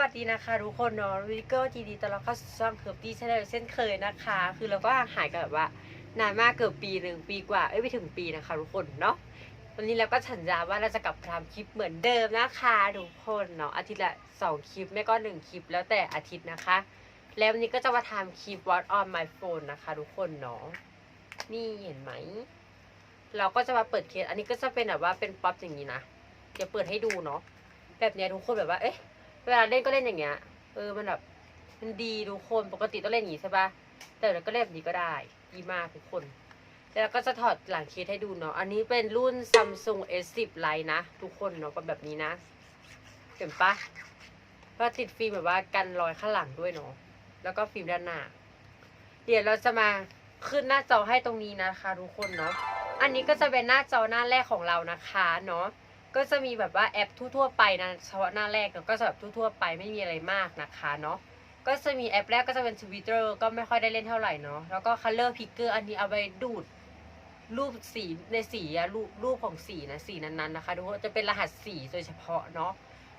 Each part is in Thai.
วัสดีนะคะทุกคนเนาะวิกเกอร์จีดีตอนเราเข้าสู่ช่องเคิร์ฟดี้ชาแนลเช่นเคยนะคะ คือเราก็ห่างหายกันแบบว่านานมากเกือบปีหนึ่งปีกว่าเอ้ยไม่ถึงปีนะคะทุกคนเนาะวันนี้เราก็สัญญาว่าเราจะกลับมาทำคลิปเหมือนเดิมนะคะทุกคนเนาะอาทิตย์ละสองคลิปไม่ก็หนึ่งคลิปแล้วแต่อาทิตย์นะคะ แล้ววันนี้ก็จะมาทำคลิป What on my phone นะคะทุกคนเนาะนี่เห็นไหมเราก็จะมาเปิดเคสอันนี้ก็จะเป็นแบบว่าเป็นป๊อปอย่างนี้นะเดี๋ยวเปิดให้ดูเนาะแบบเนี้ยทุกคนแบบว่าเอ๊ะ เวลาเล่นก็เล่นอย่างเงี้ย เออ มันแบบ มันดีทุกคน ปกติต้องเล่นอย่างงี้ใช่ปะแต่เราก็เล่นแบบนี้ก็ได้ ดีมากทุกคน แล้วก็จะถอดหลังเคสให้ดูเนาะ อันนี้เป็นรุ่น Samsung S10 Lite นะ ทุกคนเนาะก็แบบนี้นะ เห็นปะก็ติดฟิล์มแบบว่ากันรอยข้างหลังด้วยเนาะ แล้วก็ฟิล์มด้านหน้า เดี๋ยวเราจะมาขึ้นหน้าจอให้ตรงนี้นะคะ ทุกคนเนาะ อันนี้ก็จะเป็นหน้าจอหน้าแรกของเรานะคะเนาะ ก็จะมีแบบว่าแอปทั่วๆไปนะเฉพาะหน้าแรกเนอะก็จะแบบทั่วๆไปไม่มีอะไรมากนะคะเนาะก็จะมีแอปแรกก็จะเป็น Twitter ก็ไม่ค่อยได้เล่นเท่าไหร่เนาะแล้วก็ Color Picker อันนี้เอาไปดูดรูปสีในสีอะรูปรูปของสีนะสีนั้นๆนะคะทุกคนจะเป็นรหัสสีโดยเฉพาะเนาะ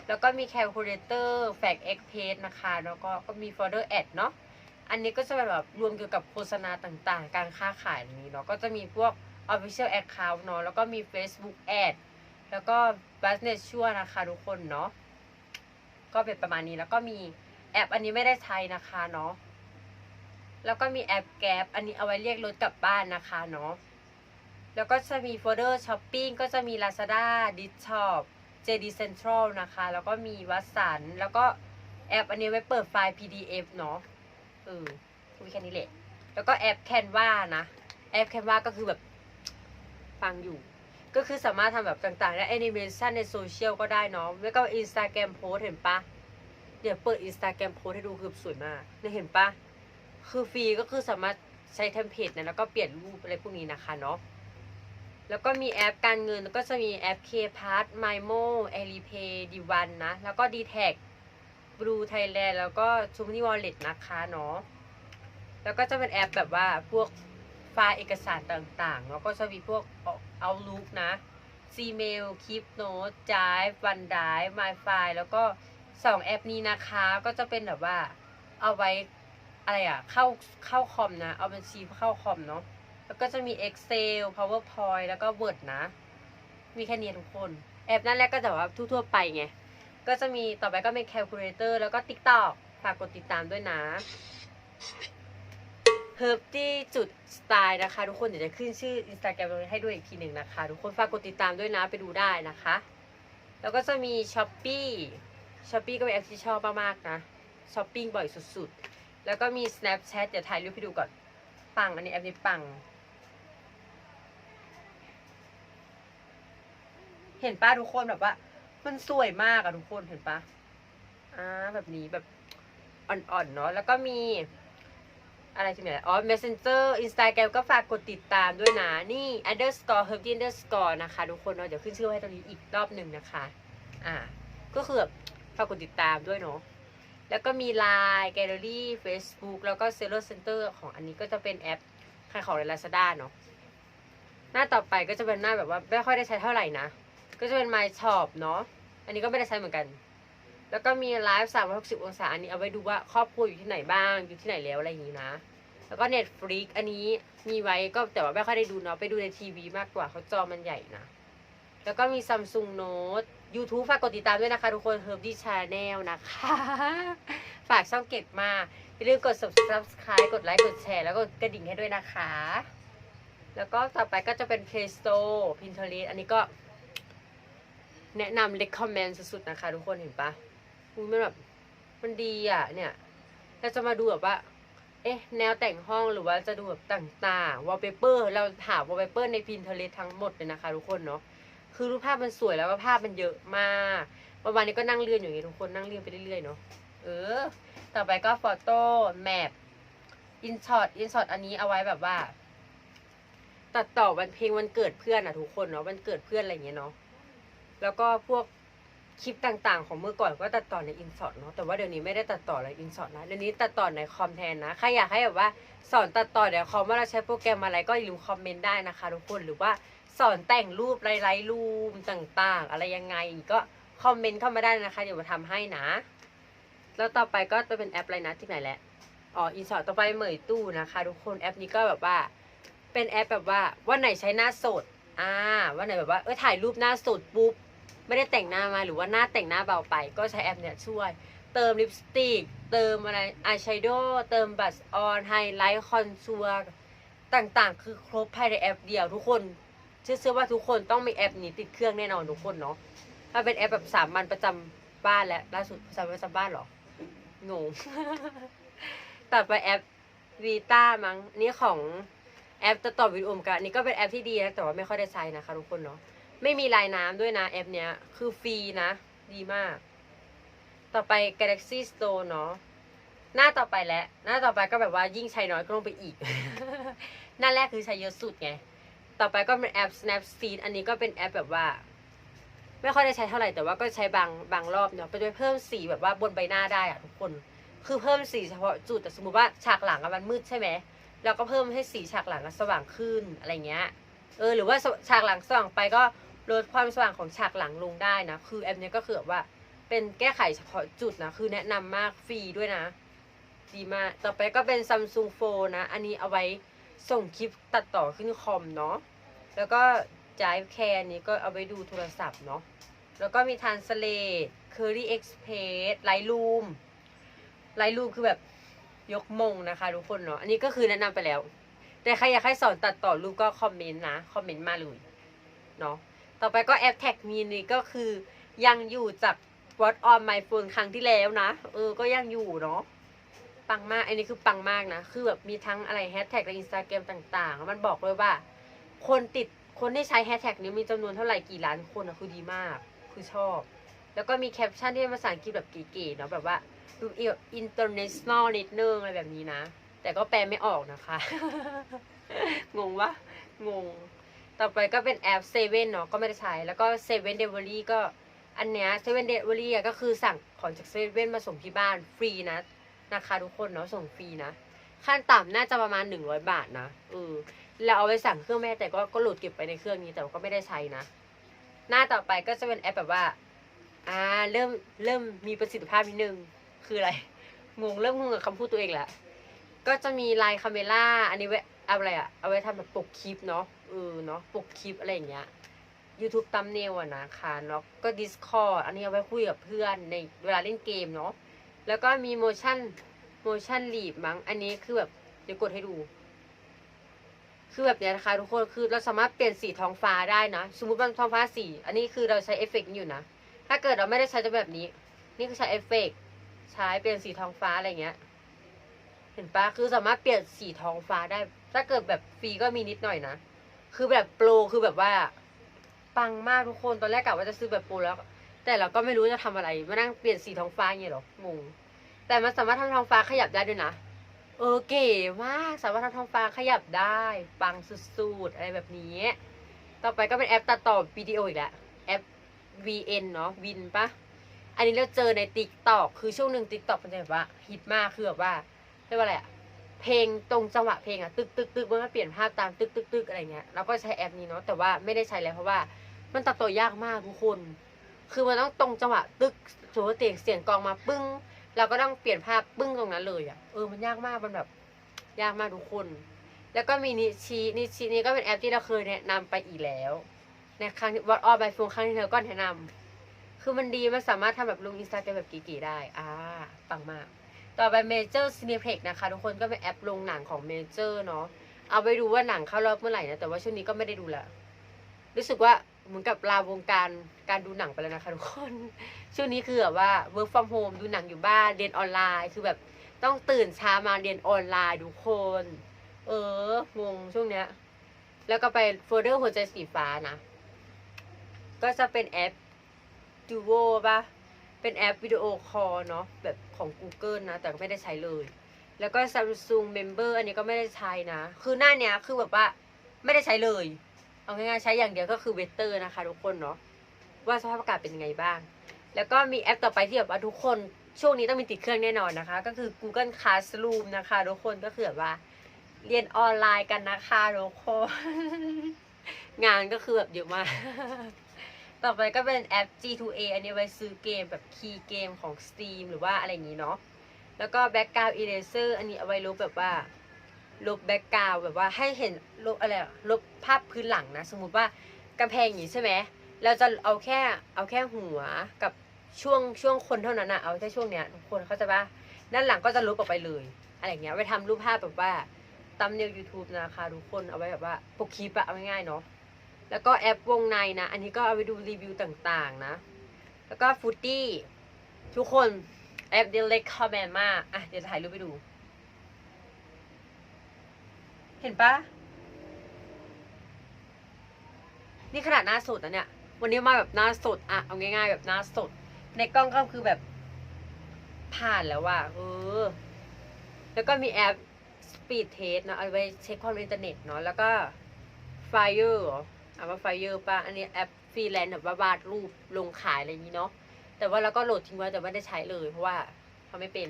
แล้วก็มี Calculator Fact X Page นะคะแล้วก็ก็มี Folder Ad เนาะอันนี้ก็จะเป็นแบบรวมเกี่ยวกับโฆษณาต่างๆ การค้าขายนนี้เนาะก็จะมีพวก Official Account เนาะแล้วก็มี Facebook Ad แล้วก็ Business ชั่วนะคะทุกคนเนาะก็เป็นประมาณนี้แล้วก็มีแอปอันนี้ไม่ได้ใช้นะคะเนาะแล้วก็มีแอปแก p อันนี้เอาไว้เรียกรถกลับบ้านนะคะเนาะแล้วก็จะมีโฟลเดอร์ช้อปปิ้งก็จะมี Lazada d i s h o p JD Central นะคะ แล้วก็มีวัสันแล้วก็แอปอันนี้ไว้เปิดไฟล์ PDF เนาะเออมีแค่นี้แหละ แล้วก็แอป Canva นะ แอป Canva ก็คือแบบฟังอยู่ ก็คือสามารถทำแบบต่างๆ และแอนิเมชันในโซเชียลก็ได้เนาะแล้วก็ Instagram Post เห็นปะเดี๋ยวเปิด Instagram Post ให้ดูคือสวยมากเนี่ยเห็นปะคือฟรีก็คือสามารถใช้เทมเพลตนะแล้วก็เปลี่ยนรูปอะไรพวกนี้นะคะเนาะแล้วก็มีแอปการเงินก็จะมีแอป K-Pass MyMo Alipay d 1 นะ แล้วก็ d t a c Blue Thailand แล้วก็ t r u m o n y Wallet นะคะเนาะแล้วก็จะเป็นแอปแบบว่าพวกไฟล์เอกสารต่างๆ แล้วก็จะมีพวก Outlook นะ Gmail Keep Note Drive OneDrive MyFile แล้วก็สองแอปนี้นะคะก็จะเป็นแบบว่าเอาไว้อะไรอะเข้าเข้าคอมนะ เอาบัญชีเข้าคอมเนาะแล้วก็จะมี Excel PowerPoint แล้วก็ Word นะ มีแค่นี้ทุกคน แอปนั่นแหละก็จะแบบว่าทั่วๆไปไง ก็จะมีต่อไปก็เป็น Calculator แล้วก็ TikTok ฝากกดติดตามด้วยนะ เฮิร์บที่จุดสไตล์นะคะ ทุกคนเดี๋ยวจะขึ้นชื่อ Instagram ตรงนี้ให้ด้วยอีกทีหนึ่งนะคะ ทุกคนฝากกดติดตามด้วยนะไปดูได้นะคะ แล้วก็จะมี s h อ p e e s h อ p e e ก็เป็นแอปที่ชอบมากๆนะช้อปปิ้งบ่อยสุดๆ แล้วก็มี Snapchat เดี๋ยวถ่ายรูปให้ดูก่อน ปัง อันนี้แอปนี้ปัง เห็นป้าทุกคนแบบว่า มันสวยมากอะทุกคนเห็นปะอ่าแบบนี้แบบอ่อนๆเนาะแล้วก็มี อะไรที่ไหนอ๋อ Messenger Instagram ก็ฝากกดติดตามด้วยนะ นี่ underscore h e r b y underscore นะคะ ทุกคนเนาะเดี๋ยวขึ้นชื่อไว้ตรงนี้อีกรอบหนึ่งนะคะ อ่า ก็คือแบบฝากกดติดตามด้วยเนาะแล้วก็มี Line Gallery Facebook แล้วก็ Seller Center ของอันนี้ก็จะเป็นแอปขายของใน Lazada เนาะหน้าต่อไปก็จะเป็นหน้าแบบว่าไม่ค่อยได้ใช้เท่าไหร่นะ ก็จะเป็น My Shop เนาะอันนี้ก็ไม่ได้ใช้เหมือนกัน แล้วก็มีไลฟ์360องศาอันนี้เอาไว้ดูว่าครอบครัวอยู่ที่ไหนบ้าง อยู่ที่ไหนแล้วอะไรอย่างนี้นะ แล้วก็ Netflix อันนี้มีไว้ก็แต่ว่าไม่ค่อยได้ดูเนาะ ไปดูในทีวีมากกว่าเขาจอมันใหญ่นะ แล้วก็มี Samsung Note YouTube ฝากกดติดตามด้วยนะคะ ทุกคน Herb d Channel นะคะ ฝากช่องเก็บมา อย่าลืมกด subscribe กดไลค์ กดแชร์ แล้วก็กระดิ่งให้ด้วยนะคะ แล้วก็ต่อไปก็จะเป็น Play Store Pinterest อันนี้ก็แนะนำ recommend สุดๆนะคะ ทุกคนเห็นปะ มันแบบมันดีอะ เนี่ยเราจะมาดูแบบว่า เอ๊ะ แนวแต่งห้องหรือว่าจะดูแบบต่างๆ wallpaper เราหา wallpaper ใน Pinterest ทั้งหมดเลยนะคะ ทุกคนเนาะคือรูปภาพมันสวยแล้วก็ภาพมันเยอะมากวันวันนี้ก็นั่งเลื่อนอยู่อย่างนี้ทุกคนนั่งเลื่อนไปเรื่อยๆเนาะเออ ต่อไปก็ photo map InShot InShot อันนี้เอาไว้แบบว่า ตัดต่อวันเพลงวันเกิดเพื่อนอะทุกคนเนาะวันเกิดเพื่อนอะไรเงี้ยเนาะแล้วก็พวก คลิปต่างๆ ของเมื่อก่อนก็ตัดต่อในอินสอดเนาะแต่ว่าเดี๋ยวนี้ไม่ได้ตัดต่อในอินสอดนะเดี๋ยวนี้ตัดต่อในคอมแทนนะใครอยากให้แบบว่าสอนตัดต่อในคอมว่าเราใช้โปรแกรมอะไรก็อย่าลืมคอมเมนต์ได้นะคะทุกคนหรือว่าสอนแต่งรูปไร้รูปต่างๆ อะไรยังไงก็คอมเมนต์เข้ามาได้นะคะเดี๋ยวมาทำให้นะ แล้วต่อไปก็จะเป็นแอปอะไรนะที่ไหนแหละอ๋ออินสตต่อไปเหมยตู้นะคะ ทุกคนแอปนี้ก็แบบว่า เป็นแอปแบบว่าวันไหนใช้หน้าสดอ่าวันไหนแบบว่าเออถ่ายรูปหน้าสดปุ๊บ ไม่ได้แต่งหน้ามาหรือว่าหน้าแต่งหน้าเบาไป ก็ใช้แอปเนี่ยช่วย เติมลิปสติก เติมอะไรอายแชโดว์เติมบัสออนไฮไลท์คอนซัวร์ต่างๆ คือครบภายในแอปเดียวทุกคนเชื่อว่าทุกคนต้องมีแอปนี้ติดเครื่องแน่นอนทุกคนเนาะถ้าเป็นแอปแบบสามัญประจำบ้านและล่าสุดสามัญประจำบ้านหรองงต่อไปแอปวีต้ามั้งนี่ของแอปตัดต่อวิดีโอเหมือนกันอันนี่ก็เป็นแอปที่ดีนะแต่ว่าไม่ค่อยได้ใช้นะคะทุกคนเนาะ ไม่มีลายน้ำด้วยนะแอปเนี้ย คือฟรีนะ ดีมาก ต่อไป Galaxy Store เนาะหน้าต่อไปแล้ว หน้าต่อไปก็แบบว่ายิ่งใช้น้อยก็ลงไปอีก หน้าแรกคือใช้เยอะสุดไง ต่อไปก็เป็นแอป Snapseed อันนี้ก็เป็นแอปแบบว่า ไม่ค่อยได้ใช้เท่าไหร่แต่ว่าก็ใช้บางบางรอบเนาะไปด้วยเพิ่มสีแบบว่าบนใบหน้าได้อะทุกคน คือเพิ่มสีเฉพาะจุดแต่สมมติว่าฉากหลังอะมันมืดใช่ไหมเราก็เพิ่มให้สีฉากหลังอะสว่างขึ้นอะไรเงี้ย เออหรือว่าฉากหลังสว่างไปก็ ลดความสว่างของฉากหลังลงได้นะ คือแอปนี้ก็คือแบบว่าเป็นแก้ไขเฉพาะจุดนะ คือแนะนำมากฟรีด้วยนะ ดีมาก ต่อไปก็เป็น Samsung Phone นะ อันนี้เอาไว้ส่งคลิปตัดต่อขึ้นคอมเนาะ แล้วก็ Drive Care นี้ก็เอาไว้ดูโทรศัพท์เนาะ แล้วก็มี Translate Curry Express Lightroom Lightroom คือแบบยกมงนะคะทุกคนเนาะ อันนี้ก็คือแนะนำไปแล้ว แต่ใครอยากให้สอนตัดต่อรูปก็คอมเมนต์นะ คอมเมนต์มาเลยเนาะ ต่อไปก็แอปแท็กมีนี่ก็คือยังอยู่จาก What on my phone ครั้งที่แล้วนะ เออ ก็ยังอยู่เนาะ ปังมาก อันนี้คือปังมากนะ คือแบบมีทั้งอะไรแฮชแท็กในอินสตาแกรมต่างๆ มันบอกเลยว่า คนติด คนที่ใช้แฮชแท็กนี้มีจำนวนเท่าไหร่กี่ล้านคนอะคือดีมาก คือชอบ แล้วก็มีแคปชั่นที่เป็นภาษาอังกฤษแบบเก๋ๆเนาะ แบบว่าดูอินเตอร์เนชั่นแนลนิดนึงอะไรแบบนี้นะ แต่ก็แปลไม่ออกนะคะ งงวะงง ต่อไปก็เป็นแอปเซเว่นเนาะก็ไม่ได้ใช้ แล้วก็เซเว่นเดลิเวอรี่ก็อันเนี้ยเซเว่นเดลิเวอรี่ก็คือสั่งของจากเซเว่นมาส่งที่บ้านฟรีนะนะคะทุกคนเนาะส่งฟรีนะ ขั้นต่ำน่าจะประมาณหนึ่งร้อยบาทนะเออแล้วเอาไปสั่งเครื่องแม่แต่ก็ก็หลุดเก็บไปในเครื่องนี้แต่ก็ไม่ได้ใช้นะ หน้าต่อไปก็จะเป็นแอปแบบว่าอ่าเริ่มเริ่มมีประสิทธิภาพนิดนึงคืออะไรงงเริ่มงงกับคำพูดตัวเองแหละก็จะมีไลน์คาเมล่าอันนี้ไว้ เอาอะไรอะเอาไว้ทำแบบปกคลิปเนาะเออเนาะปกคลิปอะไรอย่างเงี้ย YouTube ตัมเนลอะนะคะแล้วก็ Discord อันนี้เอาไว้คุยกับเพื่อนในเวลาเล่นเกมเนาะแล้วก็มี motion motion leap มั้ง อันนี้คือแบบเดี๋ยวกดให้ดู คือแบบเนี้ยนะคะ ทุกคนคือเราสามารถเปลี่ยนสีท้องฟ้าได้นะ สมมติว่าท้องฟ้าสี อันนี้คือเราใช้เอฟเฟกต์อยู่นะ ถ้าเกิดเราไม่ได้ใช้จะแบบนี้ นี่คือใช้เอฟเฟกต์ใช้เปลี่ยนสีท้องฟ้าอะไรเงี้ย เห็นปะคือสามารถเปลี่ยนสีท้องฟ้าได้ ถ้าเกิดแบบฟรีก็มีนิดหน่อยนะ คือแบบโปรคือแบบว่า ปังมากทุกคนตอนแรกกะว่าจะซื้อแบบโปรแล้ว แต่เราก็ไม่รู้จะทำอะไรมานั่งเปลี่ยนสีท้องฟ้าอย่างเงี้ยหรองงแต่มันสามารถทำท้องฟ้าขยับได้ด้วยนะเออเก๋มากสามารถทำท้องฟ้าขยับได้ ปังสุดๆอะไรแบบนี้ ต่อไปก็เป็นแอปตัดต่อวิดีโออีกแล้วแอป VN เนาะวินปะอันนี้เราเจอใน t ิ k t o k คือช่วงหนึ่ง t ิ k t o k มันจะแบบว่าฮิตมากคือแบบว่า เรียกว่าอะไรอะเพลงตรงจังหวะเพลงอะตึกตึกตึกมันก็เปลี่ยนภาพตามตึกตึกตึกอะไรเงี้ยเราก็ใช้แอปนี้เนาะแต่ว่าไม่ได้ใช้แล้วเพราะว่ามันตัดต่อยากมากทุกคน คือมันต้องตรงจังหวะตึกสมมติว่าเสียงเสียงกองมาปึ้งเราก็ต้องเปลี่ยนภาพปึ้งตรงนั้นเลยอะเออมันยากมากมันแบบยากมากทุกคน แล้วก็มีนิชีนิชีนี้ก็เป็นแอปที่เราเคยแนะนำไปอีกแล้วในครั้งวัดออ by ฟงครั้งที่แล้วก็แนะนำคือมันดีมันสามารถทำแบบลงอินสตาแกรมแบบกี่ๆได้ อ่าปังมาก ต่อไป Major Cineplex นะคะ ทุกคนก็เป็นแอปลงหนังของ Major เนาะเอาไปดูว่าหนังเข้ารอบเมื่อไหร่นะ แต่ว่าช่วงนี้ก็ไม่ได้ดูละรู้สึกว่าเหมือนกับลาวงการการดูหนังไปแล้วนะคะทุกคน ช่วงนี้คือแบบว่า work from home ดูหนังอยู่บ้านเรียนออนไลน์คือแบบต้องตื่นเช้ามาเรียนออนไลน์ทุกคน เอองงช่วงเนี้ย แล้วก็ไปโฟลเดอร์หัวใจสีฟ้านะ ก็จะเป็นแอป Duo ป่ะ เป็นแอปวิดีโอคอลเนาะแบบของ Google นะ แต่ก็ไม่ได้ใช้เลย แล้วก็ Samsung Member อันนี้ก็ไม่ได้ใช้นะ คือหน้าเนี้ยคือแบบว่าไม่ได้ใช้เลย เอาง่ายๆใช้อย่างเดียวก็คือเวเตอร์นะคะทุกคนเนาะว่าสภาพอากาศเป็นยังไงบ้าง แล้วก็มีแอปต่อไปที่แบบว่าทุกคนช่วงนี้ต้องมีติดเครื่องแน่นอนนะคะ ก็คือ Google Classroom นะคะทุกคนก็คือแบบว่าเรียนออนไลน์กันนะคะทุกคน งานก็คือแบบเยอะมาก ต่อไปก็เป็นแอป G2A อันนี้ไว้ซื้อเกมแบบคีย์เกมของ Steam หรือว่าอะไรอย่างนี้เนาะ แล้วก็ Background Eraser อันนี้เอาไว้ลบแบบว่า ลบ Background แบบว่าให้เห็นลบอะไร ลบภาพพื้นหลังนะ สมมุติว่ากำแพงอย่างนี้ใช่ไหม เราจะเอาแค่เอาแค่หัวกับช่วงช่วงคนเท่านั้นอะเอาแค่ช่วงเนี้ยทุกคนเข้าใจปะด้านหลังก็จะลบออกไปเลย อะไรอย่างเงี้ย ไว้ทำรูปภาพแบบว่าตัมเนล YouTube นะคะทุกคน เอาไว้แบบว่าปกคลิปอะเอาง่ายๆเนาะ แล้วก็แอปวงในนะ อันนี้ก็เอาไปดูรีวิวต่างๆนะ แล้วก็ฟูตี้ทุกคนแอปเดลเล็กคอมเมนต์มากอะเดี๋ยวถ่ายรูปไปดู เห็นปะนี่ขนาดหน้าสดนะเนี่ย วันนี้มาแบบหน้าสดอะเอาง่ายๆแบบหน้าสด ในกล้องก็คือแบบผ่านแล้วว่ะเออ แล้วก็มีแอป Speed Test เนอะเอาไว้เช็คความเร็วอินเทอร์เน็ตเนาะแล้วก็ Fire หรอ อ่าว่า Fire ป่ะ อันนี้แอปฟรีแลนซ์แบบว่าวาดรูปลงขายอะไรอย่างนี้เนาะ แต่ว่าเราก็โหลดทิ้งไว้แต่ไม่ได้ใช้เลย เพราะว่าทำไม่เป็น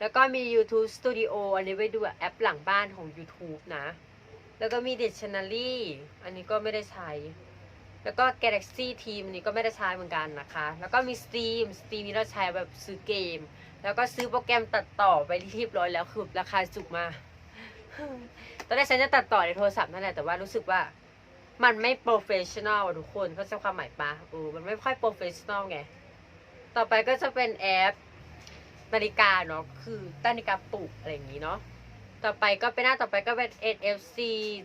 แล้วก็มี YouTube Studio อันนี้ไว้ดูแอปหลังบ้านของ YouTube นะ แล้วก็มี Dictionary อันนี้ก็ไม่ได้ใช้ แล้วก็ Galaxy Team อันนี้ก็ไม่ได้ใช้เหมือนกันนะคะ แล้วก็มี Steam Steam นี้เราใช้แบบซื้อเกม แล้วก็ซื้อโปรแกรมตัดต่อไปที่เรียบร้อยแล้วคือราคาสูงมากตอนแรกฉันจะตัดต่อในโทรศัพท์นั่นแหละแต่ว่ารู้สึกว่า มันไม่โปรเฟชชั่นอลทุกคนเข้าใจความหมายปะเออมันไม่ค่อยโปรเฟชชั่นอลไง ต่อไปก็จะเป็นแอปนาฬิกาเนาะคือนาฬิกาปลุกอะไรอย่างนี้เนาะต่อไปก็เป็นหน้าต่อไปก็เป็น NFC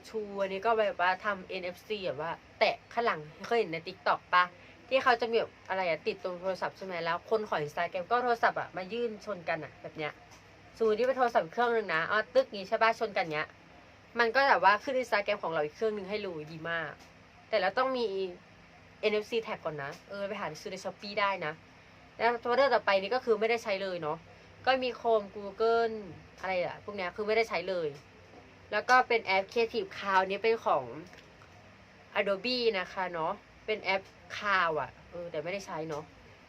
2อันนี้ก็แบบว่าทำ NFC แบบว่า แตะข้างหลังเคยเห็นใน TikTok ปะที่เขาจะมีอะไรอะติดตรงโทรศัพท์ใช่ไหมแล้ว คนขออินสตาแกรมก็โทรศัพท์อะมายื่นชนกันอะแบบเนี้ยสมมติที่เป็นโทรศัพท์เครื่องหนึ่งนะอ๋อตึกนี้ใช่ปะชนกันเนี้ย มันก็แบบว่าขึ้นอินสตาแกรมของเราอีกเครื่องหนึ่งให้รู้ดีมาก แต่เราต้องมี NFC tag ก่อนนะ เออ ไปหาซื้อในช้อปปีได้นะ แล้วตัวเลือกต่อไปนี้ก็คือไม่ได้ใช้เลยเนาะ ก็มี Chrome Google อะไรอะพวกเนี้ยคือไม่ได้ใช้เลย แล้วก็เป็นแอป Creative Cloud นี้เป็นของ Adobe นะคะเนาะ เป็นแอป Cloud อะเออแต่ไม่ได้ใช้เนาะ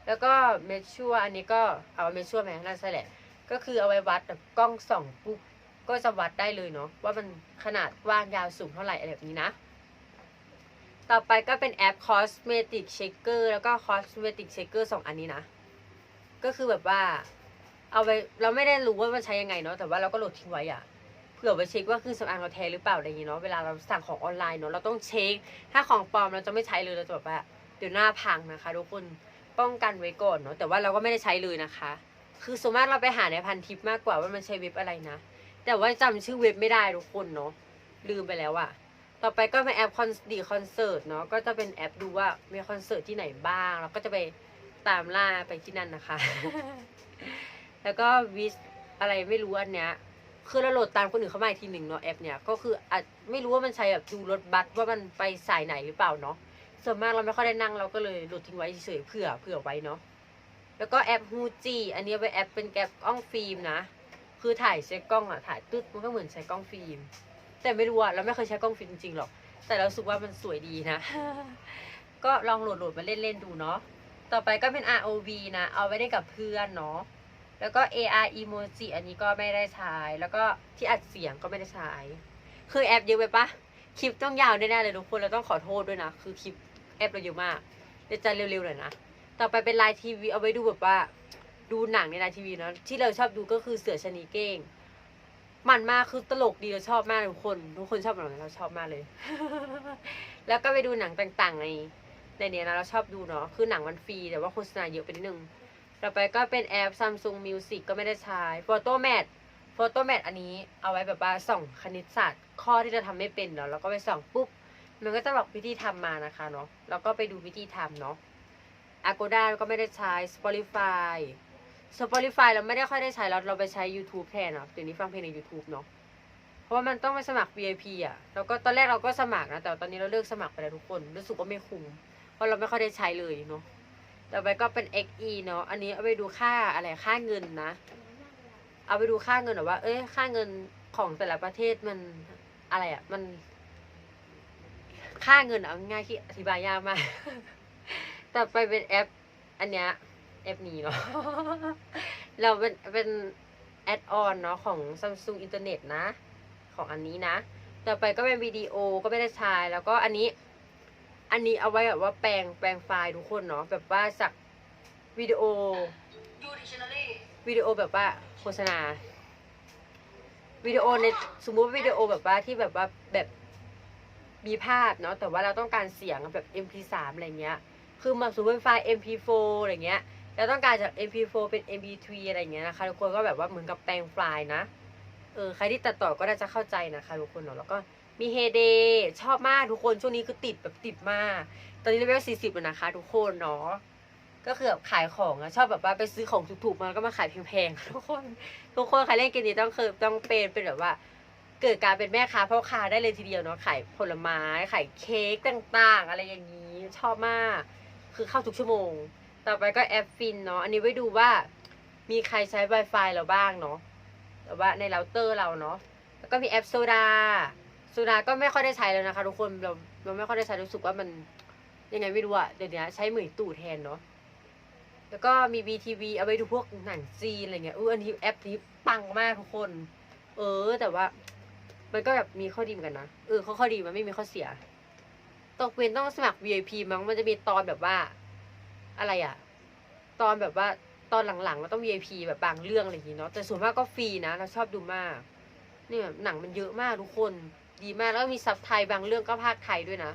แล้วก็ m e s u r e อันนี้ก็เอา m e s u r e ไหมน่าใช่แหละ ก็คือเอาไว้วัดแบบกล้องส่องปุ๊บ ก็จะวัดได้เลยเนาะว่ามันขนาดกว้างยาวสูงเท่าไหร่อะไรแบบนี้นะ ต่อไปก็เป็นแอป Cosmetic Checker แล้วก็ Cosmetic Checker สองอันนี้นะ ก็คือแบบว่า เอาไว้เราไม่ได้รู้ว่ามันใช้ยังไงเนาะแต่ว่าเราก็โหลดทิ้งไว้อะเผื่อไปเช็คว่าเครื่องสำอางเราแท้หรือเปล่าอะไรอย่างงี้เนาะเวลาเราสั่งของออนไลน์เนาะเราต้องเช็ค ถ้าของปลอมเราจะไม่ใช้เลยเราจะแบบว่าเดี๋ยวหน้าพังนะคะทุกคนป้องกันไว้ก่อนเนาะแต่ว่าเราก็ไม่ได้ใช้เลยนะคะ คือส่วนมากเราไปหาในพันทิปมากกว่าว่ามันใช้เว็บอะไรนะ แต่ว่าจำชื่อเว็บไม่ได้ทุกคนเนาะลืมไปแล้วอะต่อไปก็เป็นแอปคอนดีคอนเสิร์ตเนาะก็จะเป็นแอปดูว่ามีคอนเสิร์ตที่ไหนบ้างเราก็จะไปตามล่าไปที่นั่นนะคะ แล้วก็วิสอะไรไม่รู้อันเนี้ยคือเราโหลดตามคนอื่นเข้ามาอีกทีหนึ่งเนาะแอปเนี้ยก็คืออาจไม่รู้ว่ามันใช้แบบดูรถบัสว่ามันไปสายไหนหรือเปล่าเนาะส่วนมากเราไม่ค่อยได้นั่งเราก็เลยโหลดทิ้งไว้เฉยๆเผื่อเผื่อไว้เนาะแล้วก็แอปฮูจีอันนี้เป็นแอปเป็นแกปกล้องฟิล์มนะ คือถ่ายใช้กล้องอะถ่ายตึ๊ดมันก็เหมือนใช้กล้องฟิล์ม แต่ไม่รู้อะเราไม่เคยใช้กล้องฟิล์มจริงๆหรอก แต่เราสึกว่ามันสวยดีนะ ก็ลองโหลดโหลดมาเล่นๆดูเนาะ ต่อไปก็เป็น ROV นะ เอาไว้ได้กับเพื่อนเนาะ แล้วก็ AR emoji อันนี้ก็ไม่ได้ใช้ แล้วก็ที่อัดเสียงก็ไม่ได้ใช้ คือแอปเยอะไปปะคลิปต้องยาวแน่ๆเลยทุกคนเราต้องขอโทษด้วยนะ คือคลิปแอปเราเยอะมากเดี๋ยวจะเร็วๆหน่อยนะ ต่อไปเป็นไลน์ทีวีเอาไว้ดูแบบว่า ดูหนังในไลน์ทีวีเนาะที่เราชอบดูก็คือเสือชะนีเก้ง มันมากคือตลกดีเราชอบมากทุกคน ทุกคนชอบหนังเราชอบมากเลย แล้วก็ไปดูหนังต่างๆในในเนี้ยนะเราชอบดูเนาะคือหนังมันฟรีแต่ว่าโฆษณาเยอะไปนิดนึงต่อไปก็เป็นแอป Samsung Music ก็ไม่ได้ใช้ Photomat Photomat อันนี้เอาไว้แบบว่าส่องคณิตศาสตร์ ข้อที่เราทำไม่เป็นเนาะแล้วก็ไปส่องปุ๊บมันก็จะบอกวิธีทำมานะคะเนาะแล้วก็ไปดูวิธีทำเนาะ Agoda ก็ไม่ได้ใช้ Spotify Spotify เราไม่ได้ค่อยได้ใช้แล้วเราไปใช้ YouTube แทนเนาะเดี๋ยวนี้ฟังเพลงใน YouTube เนาะเพราะว่ามันต้องไปสมัคร VIP อะแล้วก็ตอนแรกเราก็สมัครนะแต่ตอนนี้เราเลิกสมัครไปแล้วทุกคนรู้สึกว่าไม่คุ้มเพราะเราไม่ค่อยได้ใช้เลยเนาะต่อไปก็เป็น XE เนาะอันนี้เอาไปดูค่าอะไรค่าเงินนะ เอาไปดูค่าเงินหรือว่า เอ้ยค่าเงินของแต่ละประเทศมันอะไรอะมัน ค่าเงินเอาง่ายที่อธิบายยากมาก ต่อไปเป็นแอป อันเนี้ย แอปนี้เนาะ เราเป็นเป็นแอดออนเนาะของ Samsung อินเทอร์เน็ตนะ ของอันนี้นะ ต่อไปก็เป็นวิดีโอก็ไม่ได้ใช้แล้วก็อันนี้ อันนี้เอาไว้แบบว่าแปลงแปลงไฟล์ทุกคนเนาะแบบว่าจากวิดีโอยูดิชันนารีวิดีโอแบบว่าโฆษณาวิดีโอในสมมุติวิดีโอแบบว่าที่แบบว่าแบบมีภาพเนาะแต่ว่าเราต้องการเสียงแบบ MP3 อะไรเงี้ย คือมาสมมติเป็นไฟล์ MP4 อะไรเงี้ย เราต้องการจาก MP4 เป็น MP3 อะไรเงี้ยนะคะทุกคนก็แบบว่าเหมือนกับแปลงไฟล์นะ เออใครที่ตัดต่อก็น่าจะเข้าใจนะคะทุกคนเนาะแล้วก็มีเฮเดชอบมากทุกคนช่วงนี้คือติดแบบติดมาก ตอนนี้เลเวล40แล้วนะคะ ทุกคนเนาะก็คือแบบขายของอะชอบแบบว่าไปซื้อของถูกๆมาแล้วก็มาขายแพงๆทุกคนทุกคนใครเล่นเกมนี้ต้องเคยต้องเป็นเป็นแบบว่า เกิดการเป็นแม่ค้าพ่อค้าได้เลยทีเดียวเนาะขายผลไม้ขายเค้กต่าง ๆ อะไรอย่างนี้ ชอบมาก คือเข้าทุกชั่วโมง ต่อไปก็แอปฟินเนาะ อันนี้ไว้ดูว่ามีใครใช้ Wi-Fi เราบ้างเนาะ แต่ว่าในเราเตอร์เราเนาะ แล้วก็มีแอปโซดา โซดาก็ไม่ค่อยได้ใช้แล้วนะคะ ทุกคน เราเราไม่ค่อยได้ใช้รู้สึกว่ามันยังไงไม่รู้อะเดี๋ยวนี้ใช้เหมยตู่แทนเนาะ แล้วก็มี VTV เอาไว้ดูพวกหนังจีนอะไรเงี้ยอู้อันนี้แอปนี้ปังมากทุกคน เออ แต่ว่า มันก็แบบมีข้อดีเหมือนกันนะ เออข้อข้อดีมันไม่มีข้อเสีย ตกเวนต้องสมัคร VIP มั้ง มันจะมีตอนแบบว่า อะไรอะตอนแบบว่าตอนหลังๆเราต้อง VIP แบบบางเรื่องอะไรอย่างงี้เนาะแต่ส่วนมากก็ฟรีนะ เราชอบดูมาก เนี่ยหนังมันเยอะมากทุกคนดีมากแล้วก็มีซับไทยบางเรื่องก็ภาคไทยด้วยนะ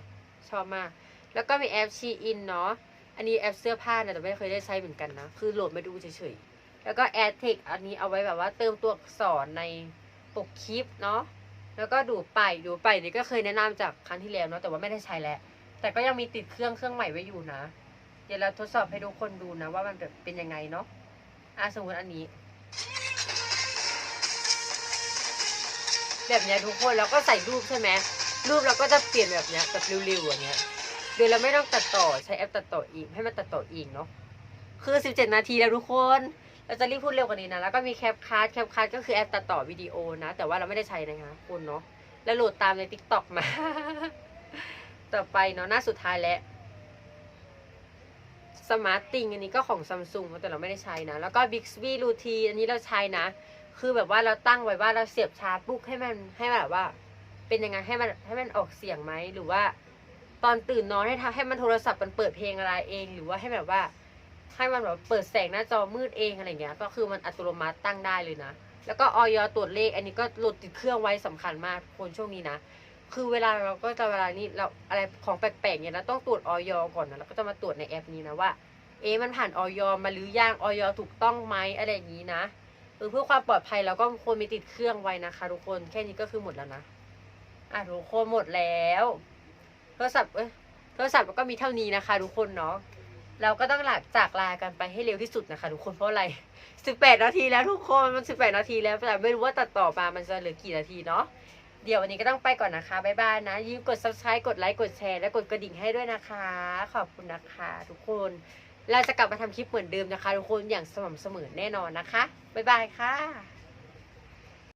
ชอบมาก แล้วก็มีแอปชีอินเนาะอันนี้แอปเสื้อผ้านะแต่ไม่เคยได้ใช้เหมือนกันนะคือโหลดมาดูเฉยๆแล้วก็แอดเทคอันนี้เอาไว้แบบว่าเติมตัวอักษรในปกคลิปเนาะแล้วก็ดูไปดูไปนี่ก็เคยแนะนำจากครั้งที่แล้วเนาะแต่ว่าไม่ได้ใช้แล้วแต่ก็ยังมีติดเครื่องเครื่องใหม่ไว้อยู่นะ เดี๋ยวเราทดสอบให้ทุกคนดูนะว่ามันแบบเป็นยังไงเนาะอะสมมติอันนี้ แบบเนี้ยทุกคนแล้วก็ใส่รูปใช่ไหมรูปเราก็จะเปลี่ยนแบบเนี้ยแบบเร็วๆอย่างเงี้ยโดยเราไม่ต้องตัดต่อใช้แอปตัดต่อเองให้มันตัดต่อเองเนาะคือ 17 นาทีแล้วทุกคน เราจะรีบพูดเร็วกว่านี้นะแล้วก็มีแคปคัทแคปคัทก็คือแอปตัดต่อวิดีโอนะ แต่ว่าเราไม่ได้ใช้นะคะคุณเนาะแล้วโหลดตามใน t ิ k t o k มา ต่อไปเนาะหน้าสุดท้ายแล้ว สมาร์ตติงอันนี้ก็ของซัมซุงแต่เราไม่ได้ใช้นะ แล้วก็ Bixby Routine อันนี้เราใช้นะ คือแบบว่าเราตั้งไว้ว่าเราเสียบชาร์จปุ๊บให้มันให้มันแบบว่า เป็นยังไงให้มันให้มันออกเสียงไหมหรือว่า ตอนตื่นนอนให้ทำให้มันโทรศัพท์มันเปิดเพลงอะไรเอง หรือว่าให้แบบว่า ให้มันแบบเปิดแสงหน้าจอมืดเองอะไรเงี้ย ก็คือมันอัตโนมัติตั้งได้เลยนะ แล้วก็ออยตรวจเลข อันนี้ก็โหลดติดเครื่องไว้สำคัญมากคนช่วงนี้นะ คือเวลาเราก็จะเวลานี้เราอะไรของแปลกๆเนี่ยนะต้องตรวจออยก่อนนะแล้วก็จะมาตรวจในแอปนี้นะว่า เอ๊มันผ่านออยมาหรือยังออยถูกต้องไหมอะไรอย่างนี้นะเออเพื่อความปลอดภัยเราก็ควรมีติดเครื่องไว้นะคะ ทุกคนแค่นี้ก็คือหมดแล้วนะอะทุกคนหมดแล้วโทรศัพท์เอ้ยโทรศัพท์ก็มีเท่านี้นะคะ ทุกคนเนาะเราก็ต้องหลักจากลากันไปให้เร็วที่สุดนะคะ ทุกคนเพราะอะไร 18 นาทีแล้วทุกคนมัน 18 นาทีแล้วแต่ไม่รู้ว่าตัดต่อมามันจะเหลือกี่นาทีเนาะ เดี๋ยววันนี้ก็ต้องไปก่อนนะคะ บ๊ายบายนะยิ้มกด subscribe กดไลค์ กดแชร์ และกดกระดิ่งให้ด้วยนะคะ ขอบคุณนะคะทุกคน เราจะกลับมาทำคลิปเหมือนเดิมนะคะ ทุกคนอย่างสม่ำเสมอแน่นอนนะคะ บ๊ายบายค่ะ